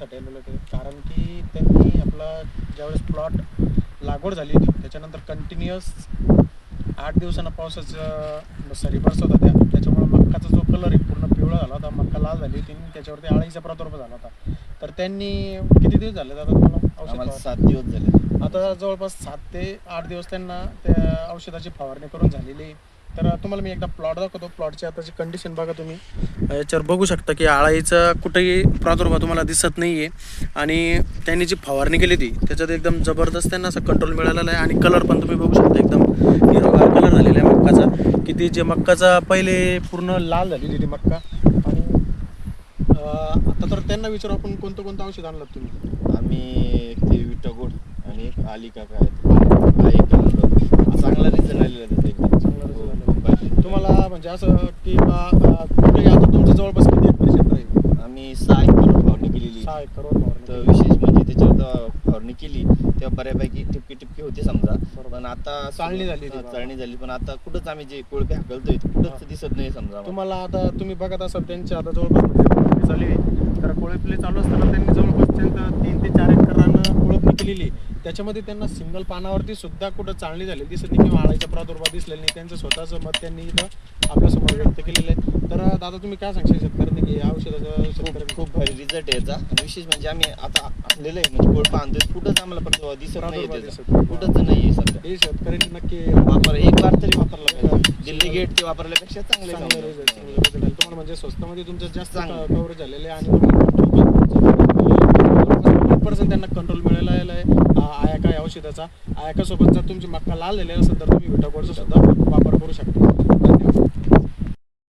करण्यासाठी आलेलो होते कारण की त्यांनी आपला ज्यावेळेस प्लॉट लागवड झाली होती त्याच्यानंतर कंटिन्युअस आठ दिवसांना पावसाचं सरी बरसत होत्या. त्याच्यामुळे मक्काचा जो कलर आहे पूर्ण पिवळा झाला होता मक्का लाल झाली होती आणि त्याच्यावरती आळीचा प्रादुर्भाव झाला होता. तर त्यांनी किती दिवस झाले आता तुम्हाला औषध? सात दिवस झाले. आता जवळपास सात ते आठ दिवस त्यांना त्या औषधाची फवारणी करून झालेली आहे. तर तुम्हाला मी एकदा प्लॉट दाखवतो. प्लॉटची आताची कंडिशन बघा तुम्ही. याच्यावर बघू शकता की आळाईचा कुठेही प्रादुर्भाव तुम्हाला दिसत नाही आहे आणि त्यांनी जी फवारणी केली ती त्याच्यात एकदम जबरदस्त त्यांना असं कंट्रोल मिळालेला आहे. आणि कलर पण तुम्ही बघू शकता. एकदम हिरवागार कलर झालेला आहे मक्काचा. की ती जे मक्काचा पहिले पूर्ण लाल झालेली होती ती मक्का. आणि आता तर त्यांना विचारू आपण कोणतं कोणतं औषध आणलं तुम्ही? आम्ही ते विटगोड आणि एक काय हा एक आणलं. चांगला रिझल्ट आलेला त्याचा एकदम हो. तुम्हाला म्हणजे असं की कुठे आता तुमचं जवळपास किती एकर क्षेत्र आहे आम्ही सहा एकर फवारणी केलेली सहा फवारणी तर. विशेष म्हणजे त्याच्यावर फवारणी केली तेव्हा बऱ्यापैकी टिपकी टिपकी होती समजा. पण आता चाळणी झाली. चाळणी झाली पण आता कुठंच आम्ही जे कोळपे हाकलतोय. कुठंच दिसत नाही समजा. तुम्हाला आता तुम्ही बघत असाल त्यांचे आता जवळपास म्हणजे कोळपणी चालू आहे तर कोळपणी चालू असताना त्यांनी जवळपास त्यांचं तीन ते चार एकर रानं कोळपणी केलेली. त्याच्यामध्ये त्यांना सिंगल पानावरती सुद्धा कुठं चालणी झालेली दिसत नाही किंवा आळाचा प्रादुर्भाव दिसलेला नाही त्यांचं स्वतःचं मत त्यांनी इथं आपल्यासमोर व्यक्त केलेलं आहे तर दादा तुम्ही काय सांगशाल शेतकऱ्यांनी की या औषधाचं खूप शेतकऱ्यांनी खूप भारी रिझल्ट आहे याचा आणि विशेष म्हणजे आम्ही आता आणलेलं आहे म्हणजे कोळपा आणतोय कुठंच आम्हाला पण दिसत नाही प्रादुर्भाव. दिसत नाही. कुठंच नाही आहे सध्या हे शेतकऱ्यांनी नक्की वापर एक बार तरी वापरला पाहिजे दिल्ली गेट ते वापरल्यापेक्षा चांगले आलं. तुम्हाला म्हणजे स्वस्तामध्ये तुमचं जास्त. कव्हरेज झालेलं आहे आणि पर्सेंट त्यांना कंट्रोल मिळालेला आहे औषधाचा त्याचा आयकासोबतचा तुमची मक्का लाल झालेला असेल तर तुम्ही विटाकोडचा सुद्धा वापर करू शकता. धन्यवाद.